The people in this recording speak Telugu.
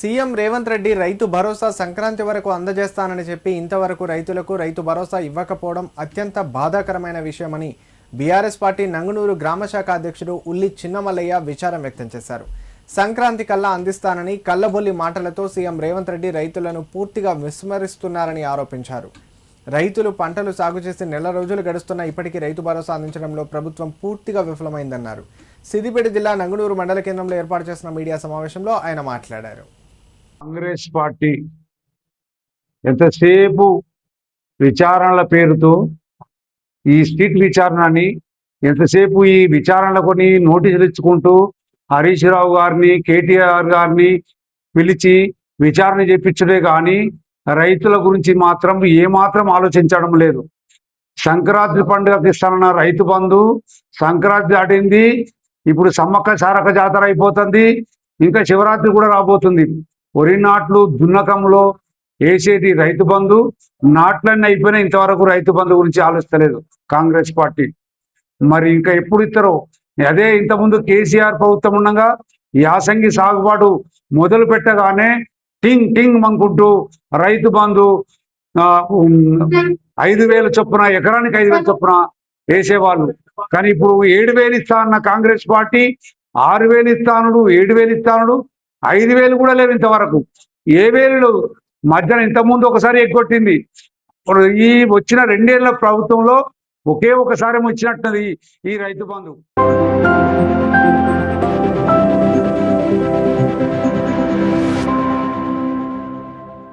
సీఎం రేవంత్ రెడ్డి రైతు భరోసా సంక్రాంతి వరకు అందజేస్తానని చెప్పి ఇంతవరకు రైతులకు రైతు భరోసా ఇవ్వకపోవడం అత్యంత బాధాకరమైన విషయమని బీఆర్ఎస్ పార్టీ నంగునూరు గ్రామశాఖ అధ్యక్షుడు ఉల్లి చిన్నమల్లయ్య విచారం వ్యక్తం చేశారు. సంక్రాంతి కల్లా అందిస్తానని కల్లబొల్లి మాటలతో సీఎం రేవంత్ రెడ్డి రైతులను పూర్తిగా విస్మరిస్తున్నారని ఆరోపించారు. రైతులు పంటలు సాగు చేసి నెల రోజులు గడుస్తున్న ఇప్పటికీ రైతు భరోసా అందించడంలో ప్రభుత్వం పూర్తిగా విఫలమైందన్నారు. సిద్దిపేట జిల్లా నంగునూరు మండల కేంద్రంలో ఏర్పాటు చేసిన మీడియా సమావేశంలో ఆయన మాట్లాడారు. కాంగ్రెస్ పార్టీ ఎంతసేపు విచారణల పేరుతో ఈ స్ట్రీట్ విచారణని ఎంతసేపు ఈ విచారణల కొని నోటీసులు ఇచ్చుకుంటూ హరీష్ రావు గారిని కేటీఆర్ గారిని పిలిచి విచారణ చేపించడే కానీ రైతుల గురించి మాత్రం ఏమాత్రం ఆలోచించడం లేదు. సంక్రాంతి పండుగకి ఇస్తానన్న రైతు బంధు సంక్రాంతి దాటింది. ఇప్పుడు సమ్మక్క సారక జాతర అయిపోతుంది. ఇంకా శివరాత్రి కూడా రాబోతుంది. వరి నాట్లు దున్నకంలో వేసేది రైతు బంధు నాట్లన్నీ అయిపోయినా ఇంతవరకు రైతు బంధు గురించి ఆలోచిస్తలేదు కాంగ్రెస్ పార్టీ. మరి ఇంకా ఎప్పుడు ఇస్తారో? అదే ఇంతకుముందు కేసీఆర్ ప్రభుత్వం ఉండగా యాసంగి సాగుబాటు మొదలు పెట్టగానే టింగ్ టింగ్ మంకుంటూ రైతు బంధు ఆ, ఐదు వేల చొప్పున ఎకరానికి ఐదు వేల చొప్పున వేసేవాళ్ళు. కానీ ఇప్పుడు ఏడు వేలు ఇస్తా అన్న కాంగ్రెస్ పార్టీ ఆరు వేలు ఇస్తానుడు ఏడు వేలు ఇస్తానుడు ఐదు వేలు కూడా లేవు ఇంతవరకు. ఏ వేలు మధ్యన ఇంతకుముందు ఒకసారి ఎగ్గొట్టింది. ఈ వచ్చిన రెండేళ్ళ ప్రభుత్వంలో ఒకే ఒకసారి వచ్చినట్టున్నది ఈ రైతు బంధు.